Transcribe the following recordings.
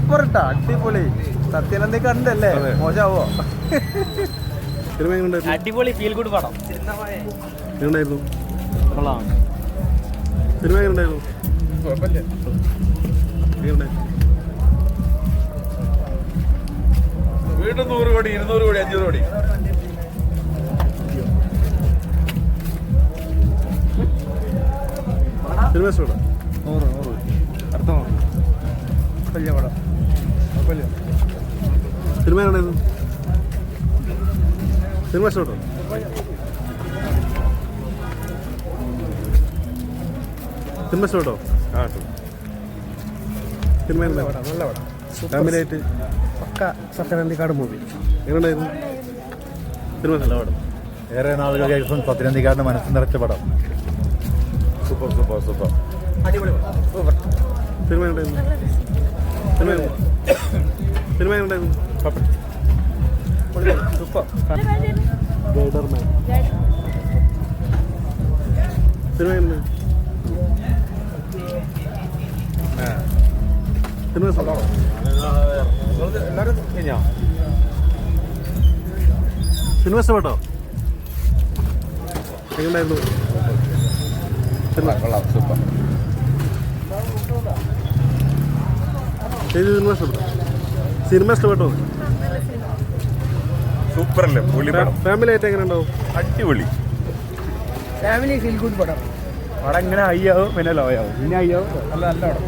Super ഇട്ടാ അടിപൊളി. സത്യനന്ദി കണ്ടല്ലേ മോശാവോ? അടിപൊളി ഫീൽ ഗുഡ് പടം. വീണ്ടും നൂറ് കോടി ഇരുന്നൂറ് കോടി അഞ്ഞൂറ് കോടി. സിനിമ വലിയ പടം. സിനിമ സിനിമ ഇഷ്ടപ്പെട്ടോ? സിനിമ ഇഷ്ടപ്പെട്ടോ? ആ സിനിമ നല്ല പടം ഫാമിലിയായിട്ട്? പക്ക സത്യനന്ദിക്കാട് മൂവി എങ്ങനെയുണ്ടായിരുന്നു? സിനിമ നല്ല പടം. ഏറെ നാളുകൾ ശേഷം പത്തിനന്തിക്കാരന്റെ മനസ്സ് നിറച്ച പടം. Super super super. അടിപൊളി സൂപ്പർ സിനിമ എങ്ങനെയുണ്ടായിരുന്നു? സിനിമ എങ്ങനെയുണ്ടായിരുന്നു സൂപ്പർ ഗൈഡർമാൻ സിനിമ സിനിമ ഇഷ്ടപ്പെട്ടോ? എല്ലാവരും കഴിഞ്ഞോ സിനിമ ഇഷ്ടപ്പെട്ടോ എങ്ങനെയുണ്ടായിരുന്നു സിനിമ കൊള്ളാം. സൂപ്പർ. ചേച്ചി സിനിമ ഇഷ്ടപ്പെട്ടോ സിനിമ ഇഷ്ടപ്പെട്ടോ? സൂപ്പർ അല്ലേ പുലി പടം. ഫാമിലി ആയിട്ട് എങ്ങനെ ഉണ്ടാവും? അടിപൊളി. ഫാമിലി ഫീൽ ഗുഡ് പടം. പടം ഇങ്ങനെ അയ്യാവും പിന്നെ ലോ ആവും. പിന്നെ അയ്യാവും നല്ല നല്ല പടം.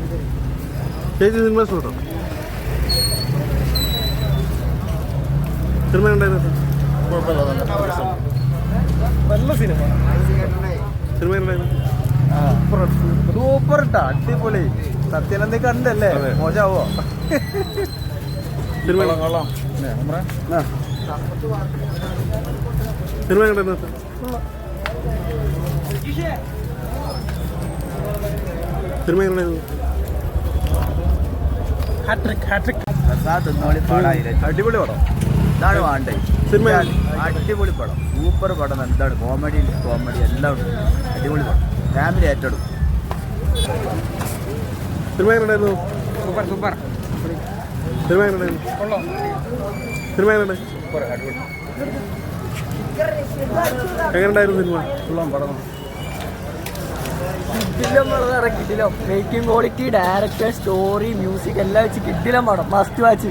ചേച്ചി സിനിമ ഇഷ്ടപ്പെട്ടോ? സിനിമ ഉണ്ടായിരുന്നു നല്ല സിനിമ. സിനിമ ഉണ്ടായിരുന്നു സൂപ്പർ ഇട്ടാ അടിപൊളി. സത്യനന്ദി കണ്ടല്ലേ. മോശാവോ? സിനിമ കൊള്ളാം. സിനിമ അടിപൊളി പടം. ഇതാണ് വേണ്ടത്. സിനിമ അടിപൊളി പടം. സൂപ്പർ പടം. എന്താണ്? Comedy comedy. എല്ലാം ഉണ്ട്. അടിപൊളി പടം. ഫാമിലി ഏറ്റെടുക്കും. സിനിമ ഉണ്ടായിരുന്നു സൂപ്പർ സൂപ്പർ. സിനിമ എങ്ങനെയുണ്ടായിരുന്നു? സിനിമ എങ്ങനെ എങ്ങനെയുണ്ടായിരുന്നു സിനിമ? കിട്ടില്ല making quality director story music എല്ലാം വെച്ച് കിട്ടില്ല പടം. Must watch